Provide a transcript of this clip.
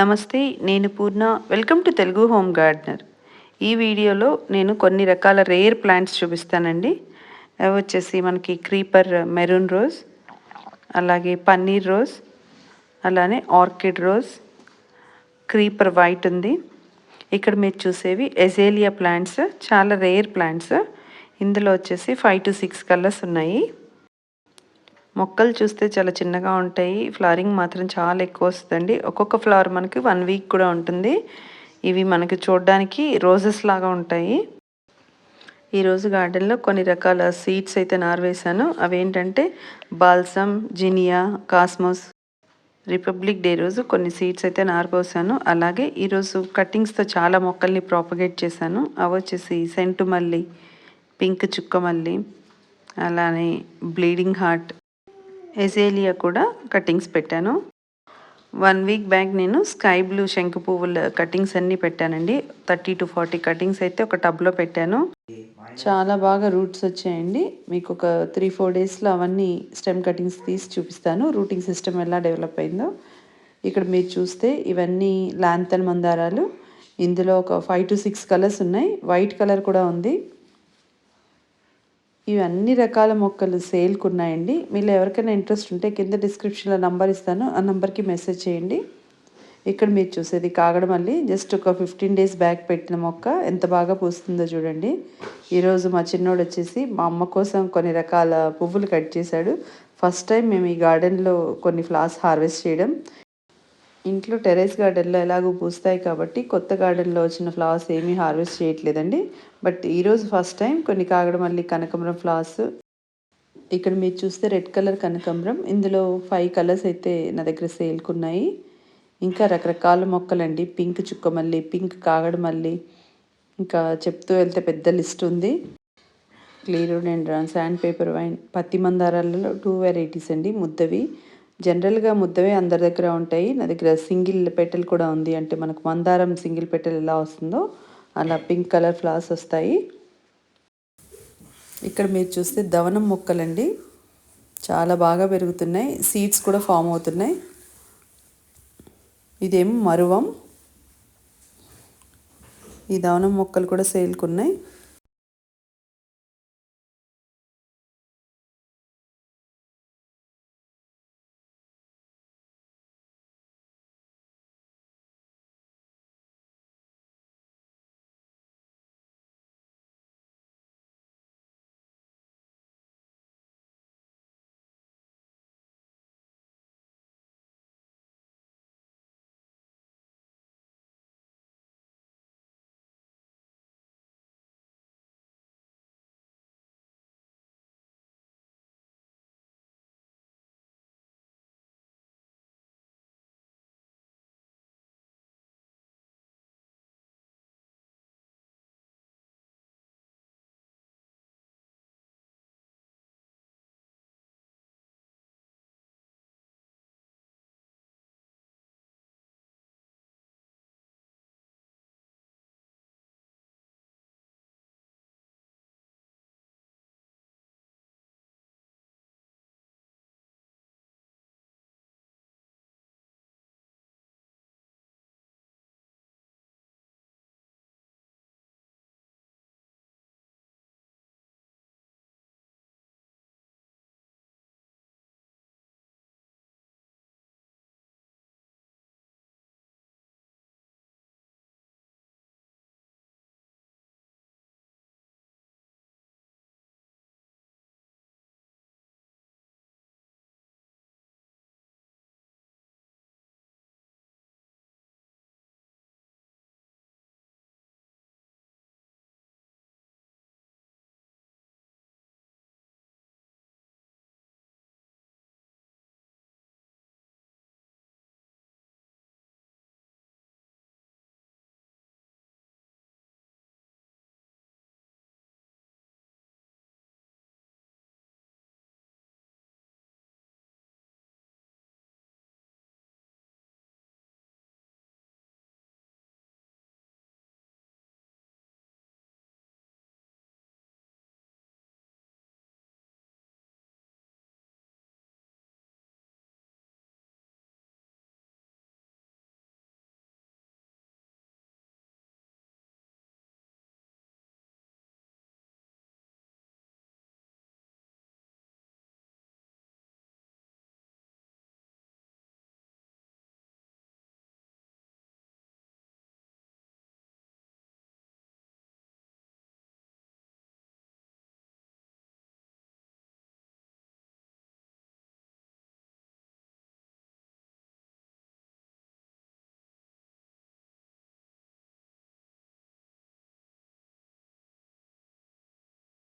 నమస్తే నేను Purna. Welcome to Telugu home gardener ఈ వీడియోలో నేను కొన్ని రకాల రేర్ ప్లాంట్స్ చూపిస్తానండి. అవి వచ్చేసి మనకి క్రీపర్ మెరూన్ రోజ్ అలాగే పన్నీర్ రోజ్ అలానే ఆర్కిడ్ రోజ్ క్రీపర్ వైట్ ఉంది. ఇక్కడ మీరు చూసేవి ఎజేలియా ప్లాంట్స్ చాలా రేర్ ప్లాంట్స్ ఇందులో వచ్చేసి ఫైవ్ టు సిక్స్ కలర్స్ ఉన్నాయి. మొక్కలు చూస్తే చాలా చిన్నగా ఉంటాయి. ఫ్లవరింగ్ మాత్రం చాలా ఎక్కువ వస్తుందండి. ఒక్కొక్క ఫ్లవర్ మనకి వన్ వీక్ కూడా ఉంటుంది. ఇవి మనకి చూడడానికి రోజెస్ లాగా ఉంటాయి. ఈరోజు గార్డెన్లో కొన్ని రకాల సీడ్స్ అయితే నారవేశాను. అవేంటంటే balsam zinnia cosmos republic day రోజు కొన్ని సీడ్స్ అయితే నారపోసాను అలాగే ఈరోజు కట్టింగ్స్తో చాలా మొక్కల్ని ప్రాపగేట్ చేశాను. అవి వచ్చేసి సెంటు మల్లి పింక్ చుక్క మల్లి అలానే బ్లీడింగ్ హార్ట్ ఎజేలియా కూడా కటింగ్స్ పెట్టాను. వన్ వీక్ బ్యాక్ నేను స్కై బ్లూ శంకు పువ్వుల కటింగ్స్ అన్నీ పెట్టానండి. థర్టీ టు ఫార్టీ కటింగ్స్ అయితే ఒక టబ్లో పెట్టాను. చాలా బాగా రూట్స్ వచ్చాయండి. మీకు ఒక త్రీ ఫోర్ డేస్లో అవన్నీ స్టెమ్ కటింగ్స్ తీసి చూపిస్తాను. రూటింగ్ సిస్టమ్ ఎలా డెవలప్ అయిందో. ఇక్కడ మీరు చూస్తే ఇవన్నీ లాంతన్ మందారాలు. ఇందులో ఒక ఫైవ్ టు సిక్స్ కలర్స్ ఉన్నాయి. వైట్ కలర్ కూడా ఉంది. ఇవి అన్ని రకాల మొక్కలు సేల్కి ఉన్నాయండి మీరు ఎవరికైనా ఇంట్రెస్ట్ ఉంటే కింద డిస్క్రిప్షన్లో నంబర్ ఇస్తాను. ఆ నెంబర్కి మెసేజ్ చేయండి. ఇక్కడ మీరు చూసేది కాగడమల్లి. జస్ట్ ఒక ఫిఫ్టీన్ డేస్ బ్యాక్ పెట్టిన మొక్క ఎంత బాగా పూస్తుందో చూడండి. ఈరోజు మా చిన్నోడు వచ్చేసి మా అమ్మ కోసం కొన్ని రకాల పువ్వులు కట్ చేశాడు. ఫస్ట్ టైం మేము ఈ గార్డెన్లో కొన్ని ఫ్లవర్స్ హార్వెస్ట్ చేయడం. ఇంట్లో టెరెస్ గార్డెన్లో ఎలాగో పూస్తాయి కాబట్టి కొత్త గార్డెన్లో వచ్చిన ఫ్లవర్స్ ఏమీ హార్వెస్ట్ చేయట్లేదండి. బట్ ఈరోజు ఫస్ట్ టైం కొన్ని కాగడమల్లి కనకమరం ఫ్లవర్స్. ఇక్కడ మీరు చూస్తే రెడ్ కలర్ కనకాంబరం. ఇందులో ఫైవ్ కలర్స్ అయితే నా దగ్గర సేల్కున్నాయి. ఇంకా రకరకాల మొక్కలండి. పింక్ చుక్కమల్లి పింక్ కాగడమల్లి ఇంకా చెప్తూ వెళ్తే పెద్ద లిస్ట్ ఉంది. క్లీరోడెండ్రాన్ శాండ్ పేపర్ వైన్ పత్తి మందారాలలో టూ వెరైటీస్ అండి. ముద్దవి జనరల్గా ముద్దవే అందరి దగ్గర ఉంటాయి. నా దగ్గర సింగిల్ పెటల్ కూడా ఉంది. అంటే మనకు మందారం సింగిల్ పెటల్ ఎలా వస్తుందో అలా పింక్ కలర్ ఫ్లవర్స్ వస్తాయి. ఇక్కడ మీరు చూస్తే దవనం మొక్కలండి. చాలా బాగా పెరుగుతున్నాయి. సీడ్స్ కూడా ఫామ్ అవుతున్నాయి. ఇదేం మరువం. ఈ దవనం మొక్కలు కూడా సేల్కున్నాయి